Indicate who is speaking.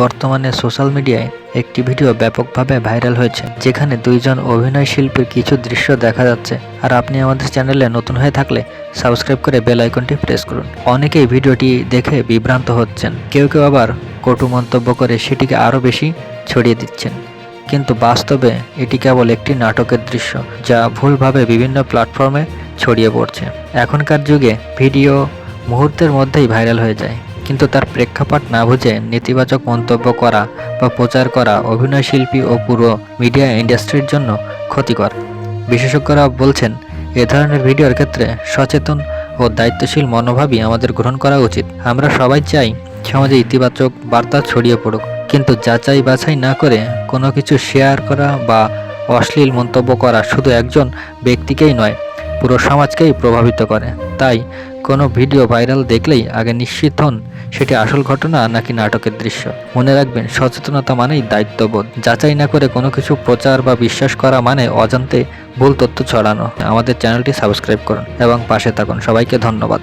Speaker 1: বর্তমানে সোশ্যাল মিডিয়ায় একটি ভিডিও ব্যাপকভাবে ভাইরাল হয়েছে, যেখানে দুইজন অভিনয় শিল্পীর কিছু দৃশ্য দেখা যাচ্ছে। আর আপনি আমাদের চ্যানেলে নতুন হয়ে থাকলে সাবস্ক্রাইব করে বেল আইকনটি প্রেস করুন। অনেকেই ভিডিওটি দেখে বিভ্রান্ত হচ্ছেন। কেউ কেউ আবার কটু মন্তব্য করে সেটিকে আরও বেশি ছড়িয়ে দিচ্ছেন। কিন্তু বাস্তবে এটি কেবল একটি নাটকের দৃশ্য, যা ভুলভাবে বিভিন্ন প্ল্যাটফর্মে ছড়িয়ে পড়ছে। এখনকার যুগে ভিডিও মুহূর্তের মধ্যেই ভাইরাল হয়ে যায়। কিন্তু তার প্রেক্ষাপট না বুঝে নেতিবাচক মন্তব্য করা বা প্রচার করা অভিনয় শিল্পী ও পুরো মিডিয়া ইন্ডাস্ট্রির জন্য ক্ষতিকর। বিশেষজ্ঞরা বলছেন, এ ধরনের ভিডিওর ক্ষেত্রে সচেতন ও দায়িত্বশীল মনোভাবই আমাদের গ্রহণ করা উচিত। আমরা সবাই চাই সমাজে ইতিবাচক বার্তা ছড়িয়ে পড়ুক। কিন্তু যাচাই বাছাই না করে কোনো কিছু শেয়ার করা বা অশ্লীল মন্তব্য করা শুধু একজন ব্যক্তিকেই নয়, পুরো সমাজকেই প্রভাবিত করে। তাই কোনো ভিডিও ভাইরাল দেখলেই আগে নিশ্চিত হন সেটি আসল ঘটনা নাকি নাটকের দৃশ্য। মনে রাখবেন, সচেতনতা মানেই দায়িত্ববোধ। যাচাই না করে কোনো কিছু প্রচার বা বিশ্বাস করা মানে অজান্তে ভুল তথ্য ছড়ানো। আমাদের চ্যানেলটি সাবস্ক্রাইব করুন এবং পাশে থাকুন। সবাইকে ধন্যবাদ।